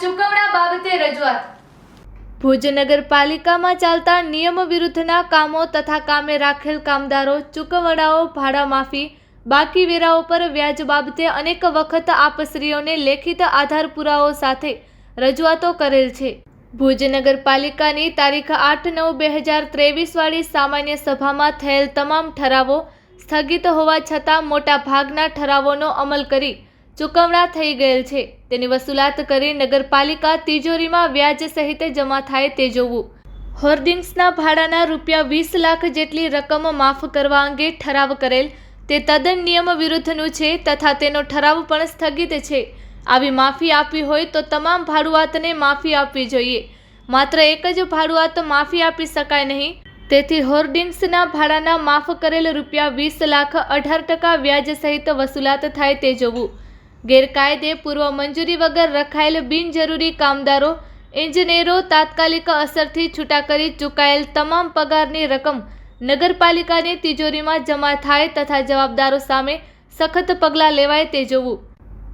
ચૂકવણા બાબતે રજૂઆત. ભુજ નગરપાલિકામાં ચાલતા નિયમ વિરુદ્ધના કામો તથા કામે રાખેલ કામદારો, ચૂકવણાઓ ભાડા માફી બાકી વેરાઓ પર વ્યાજ બાબતે અનેક વખત આપશ્રીઓને લેખિત આધાર પુરાવો સાથે રજૂઆતો કરેલ છે. ભુજ નગરપાલિકાની તારીખ આઠ નવ બે હજાર ત્રેવીસવાળી સામાન્ય સભામાં થયેલ તમામ ઠરાવો સ્થગિત હોવા છતાં મોટા ભાગના ઠરાવોનો અમલ કરી ચૂકવણા થઈ ગયેલ છે. તેની વસૂલાત કરી નગરપાલિકા તિજોરીમાં વ્યાજ સહિત જમા થાય તે જોવું. હોર્ડિંગ્સના ભાડાના રૂપિયા વીસ લાખ જેટલી રકમ માફ કરવા અંગે ઠરાવ કરેલ. તે તદ્દન નિયમ વિરુદ્ધનું છે તથા તેનો ઠરાવ પણ સ્થગિત છે. આવી માફી આપવી હોય તો તમામ ભાડુઆતને માફી આપવી જોઈએ. માત્ર એક જ ભાડુઆત માફી આપી શકાય નહીં. તેથી હોર્ડિંગ્સના ભાડાના માફ કરેલ રૂપિયા વીસ લાખ અઢાર ટકા વ્યાજ સહિત વસૂલાત થાય તે જોવું. ગેરકાયદે પૂર્વ મંજૂરી વગર રખાયેલ બિનજરૂરી કામદારો ઇજનેરો તાત્કાલિક અસરથી છૂટા કરી ચૂકાયેલ તમામ પગારની રકમ નગરપાલિકાની તિજોરીમાં જમા થાય તથા જવાબદારો સામે સખત પગલાં લેવાય તે જોવું.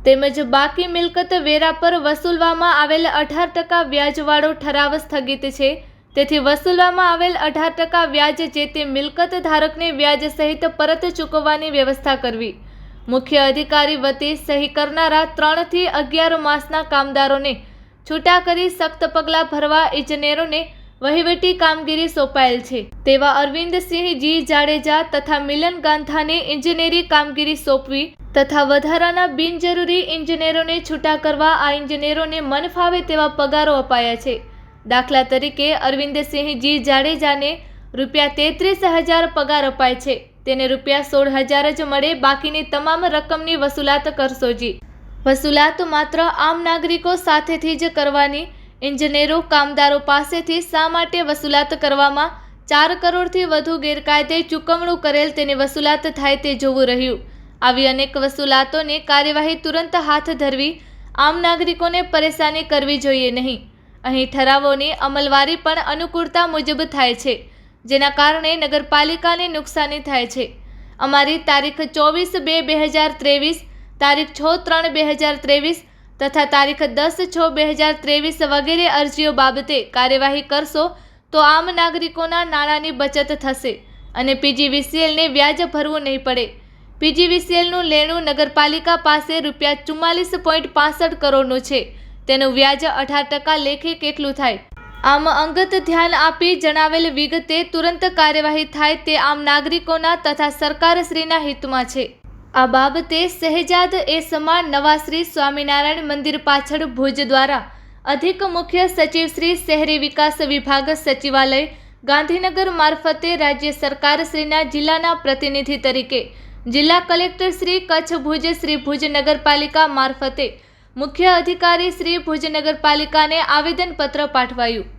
તેમજ બાકી મિલકત વેરા પર વસૂલવામાં આવેલ અઢાર ટકા વ્યાજવાળો ઠરાવ સ્થગિત છે. તેથી વસૂલવામાં આવેલ અઢાર ટકા વ્યાજ જે તે મિલકત ધારકને વ્યાજ સહિત પરત ચૂકવવાની વ્યવસ્થા કરવી. મુખ્ય અધિકારી વતી સહી કરનારા ત્રણથી અગિયાર માસના કામદારોને છૂટા કરી સખ્ત પગલાં ભરવા ઇજનેરોને વહીવટી કામગીરી સોંપાયેલ છે. તેવા અરવિંદસિંહ જી જાડેજા તથા મિલન ગાંધાને ઇજનેરી કામગીરી સોંપવી તથા વધારાના બિનજરૂરી ઇજનેરોને છૂટા કરવા આ ઇજનેરોને મન ફાવે તેવા પગારો અપાયા છે. દાખલા તરીકે અરવિંદસિંહ જી જાડેજાને રૂપિયા તેત્રીસ હજાર પગાર અપાય છે. તેને રૂપિયા સોળ હજાર જ મળે, બાકીની તમામ રકમની વસૂલાત કરશો જી. વસૂલાત માત્ર આમ નાગરિકો સાથેથી જ કરવાની. ઇજનેરો કામદારો પાસેથી શા માટે વસૂલાત કરવામાં ચાર કરોડથી વધુ ગેરકાયદે ચૂકવણું કરેલ તેની વસૂલાત થાય તે જોવું રહ્યું. આવી અનેક વસૂલાતોની કાર્યવાહી તુરંત હાથ ધરવી, આમ નાગરિકોને પરેશાની કરવી જોઈએ નહીં. અહીં ઠરાવોની અમલવારી પણ અનુકૂળતા મુજબ થાય છે. જેના કારણે નગરપાલિકાને નુકસાની થાય છે. અમારી તારીખ ચોવીસ બે બે હજાર ત્રેવીસ, તારીખ છ ત્રણ બે હજાર ત્રેવીસ તથા તારીખ દસ છ બે હજાર ત્રેવીસ વગેરે અરજીઓ બાબતે કાર્યવાહી કરશો તો આમ નાગરિકોના નાણાંની બચત થશે અને પીજીવીસીએલને વ્યાજ ભરવું નહીં પડે. પીજીવીસીએલનું લેણું નગરપાલિકા પાસે રૂપિયા ચુમ્માલીસ પોઈન્ટ પાસઠ કરોડનું છે. તેનું વ્યાજ અઢાર ટકા લેખે કેટલું થાય? આમ અંગત ધ્યાન આપી જણાવેલ વિગતે તુરંત કાર્યવાહી થાય તે આમ નાગરિકોના તથા સરકારશ્રીના હિતમાં છે. આ બાબતે શહેજાદ એ સમાન નવાશ્રી સ્વામિનારાયણ મંદિર પાછળ ભુજ દ્વારા અધિક મુખ્ય સચિવ શ્રી શહેરી વિકાસ વિભાગ સચિવાલય ગાંધીનગર મારફતે રાજ્ય સરકારશ્રીના જિલ્લાના પ્રતિનિધિ તરીકે જિલ્લા કલેક્ટર શ્રી કચ્છ ભુજ, શ્રી ભુજ નગરપાલિકા મારફતે મુખ્ય અધિકારી શ્રી ભુજ નગરપાલિકાને આવેદનપત્ર પાઠવાયું.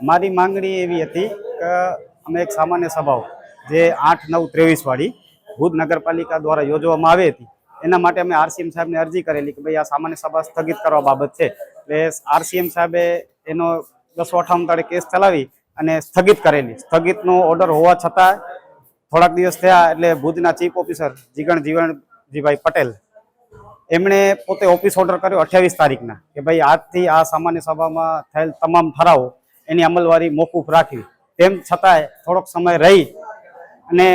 મારી માંગણી એવી હતી કે અમે એક સામાન્ય સભાઓ, જે આઠ, નવ ત્રેવીસવાળી ભુજ નગરપાલિકા દ્વારા યોજવામાં આવી હતી. એના માટે અમે આરસીએમ સાહેબને અરજી કરેલી કે ભાઈ આ સામાન્ય સભા સ્થગિત કરવા બાબત છે. એટલે આરસીએમ સાહેબે એનો બસો અઠાવન તારીખ કેસ ચલાવી અને સ્થગિત કરેલી. સ્થગિતનો ઓર્ડર હોવા છતાં થોડાક દિવસ થયા એટલે ભુજના ચીફ ઓફિસર જીગણ જીવણજીભાઈ પટેલ એમણે પોતે ઓફિસ ઓર્ડર કર્યો અઠ્યાવીસ તારીખના કે ભાઈ આજથી આ સામાન્ય સભામાં થયેલ તમામ ઠરાવો એની અમલવારી મોકૂફ રાખવી તેમ છતાંય થોડોક સમય રહી અને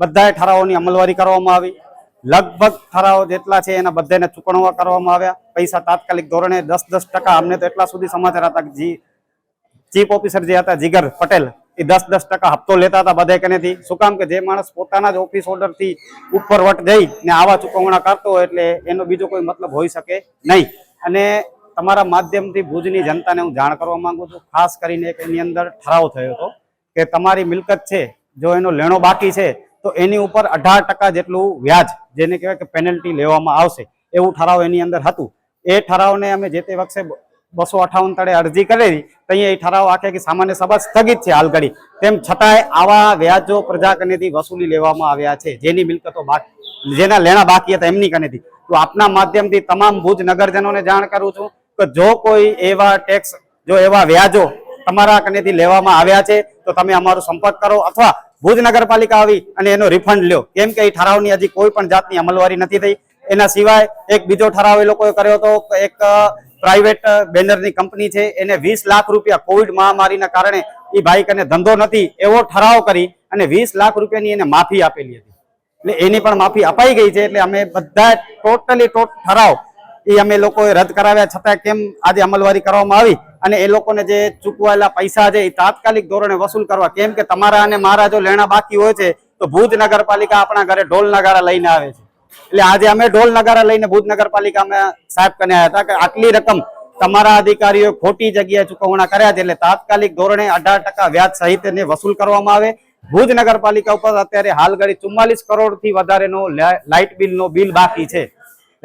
બધાય ઠરાવોની અમલવારી કરવામાં આવી. લગભગ ઠરાવો જેટલા છે એના બધાને ચૂકવણા કરવામાં આવ્યા. પૈસા તાત્કાલિક ધોરણે દસ દસ ટકા અમને તો એટલા સુધી સમાચાર હતા કે જી ચીફ ઓફિસર જે હતા, જીગર પટેલ, એ દસ દસ ટકા હપ્તો લેતા હતા બધા કનેથી. શું કામ કે જે માણસ પોતાના જ ઓફિસ ઓર્ડરથી ઉપર વટ જઈ ને આવા ચૂકવણા કરતો હોય એટલે એનો બીજો કોઈ મતલબ હોઈ શકે નહીં. અને તમારા માધ્યમથી ભુજની જનતાને હું જાણ કરવા માંગુ છું. ખાસ કરીને એની અંદર ઠરાવ થયો હતો કે તમારી મિલકત છે, જો એનો લેણો બાકી છે, તો એની ઉપર અઢાર ટકા જેટલું વ્યાજ, જેને કહેવાય કે પેનલ્ટી લેવામાં આવશે, એવું ઠરાવ એની અંદર હતું. એ ઠરાવને અમે જે તે વખતે બસો અઠાવન તળે અરજી કરેલી, તો અહીંયા એ ઠરાવ આખે કે સામાન્ય સભા સ્થગિત છે હાલ તેમ છતાંય આવા વ્યાજો પ્રજા કનેથી વસૂલી લેવામાં આવ્યા છે, જેની મિલકતો બાકી જેના લેણા બાકી હતા એમની કનેથી. તો આપના માધ્યમથી તમામ ભુજ નગરજનોને જાણ કરું છું. કે જો કોઈ એવા ટેક્સ જો એવા વ્યાજો તમારા કનેથી લેવામાં આવ્યા છે, તો તમે અમારો સંપર્ક કરો અથવા ભુજ નગરપાલિકા આવી અને એનો રિફંડ લ્યો. કેમ કે એ ઠરાવની હજી કોઈ પણ જાતની અમલવારી નથી થઈ. એના સિવાય એક બીજો ઠરાવ એ લોકોએ કર્યો હતો એક પ્રાઇવેટ બેનરની કંપની છે. એને વીસ લાખ રૂપિયા કોવિડ મહામારીના કારણે એ ભાઈ કને ધંધો નથી, એવો ઠરાવ કરી અને વીસ લાખ રૂપિયાની એને માફી આપેલી હતી. એટલે એની પણ માફી અપાઈ ગઈ છે. એટલે અમે બધા ટોટલી ટોટ ઠરાવ એ અમે લોકોએ રદ કરાવ્યા છતાં કેમ આજે અમલવારી કરવામાં આવી? અને એ લોકોને જે ચૂકવાયેલા પૈસા છે એ તાત્કાલિક ધોરણે વસૂલ કરવા. કેમ કે તમારા અને મારા જો લેણા બાકી હોય છે, તો ભુજ નગરપાલિકા આપણા ઘરે ઢોલ નગારા લઈને આવે છે. એટલે આજે અમે ઢોલ નગારા લઈને ભુજ નગરપાલિકામાં સાહેબ કને આવ્યા હતા કે આટલી રકમ તમારા અધિકારીઓ ખોટી જગ્યાએ ચૂકવણા કર્યા છે એટલે તાત્કાલિક ધોરણે અઢાર ટકા વ્યાજ સહિતને વસૂલ કરવામાં આવે. ભુજ નગરપાલિકા ઉપર અત્યારે હાલ ઘડી ચુમ્માલીસ કરોડથી વધારેનો લાઇટ બિલ નો બિલ બાકી છે.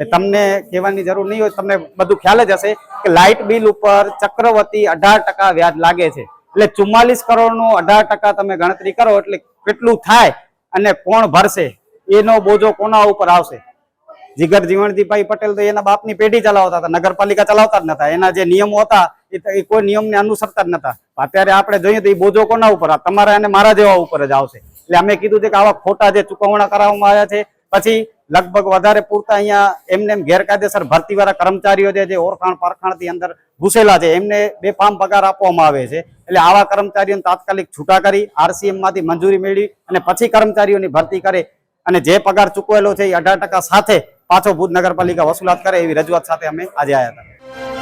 તમને કહેવાની જરૂર નહીં હોય, તમને બધું ખ્યાલ જ હશે કે લાઇટ બિલ ઉપર ચક્રવર્તી અઢાર ટકા વ્યાજ લાગે છે. એટલે ચુમ્માલીસ કરોડનું અઢાર ટકા તમે ગણતરી કરો એટલે કેટલું થાય અને કોણ ભરશે, એનો બોજો કોના ઉપર આવશે? જીગર જીવણજીભાઈ પટેલ તો એના બાપની પેઢી ચલાવતા હતા, નગરપાલિકા ચલાવતા જ નતા. એના જે નિયમો હતા, એ કોઈ નિયમને અનુસરતા જ નતા. અત્યારે આપણે જોઈએ તો એ બોજો કોના ઉપર? તમારા અને મારા જેવા ઉપર જ આવશે. એટલે અમે કીધું છે કે આવા ખોટા જે ચુકવણા કરાવવામાં આવ્યા છે, પછી લગભગ વધારે પૂરતા અહીંયા એમને એમ ગેરકાયદેસર ભરતીવાળા કર્મચારીઓ છે, જે ઓળખાણ પારખાણથી અંદર ઘૂસેલા છે, એમને બે પામ પગાર આપવામાં આવે છે. એટલે આવા કર્મચારીઓને તાત્કાલિક છૂટા કરી આરસીએમમાંથી મંજૂરી મેળવી અને પછી કર્મચારીઓની ભરતી કરે અને જે પગાર ચૂકવેલો છે એ અઢાર સાથે પાછો ભુજ નગરપાલિકા વસૂલાત કરે એવી રજૂઆત સાથે અમે આજે આવ્યા હતા.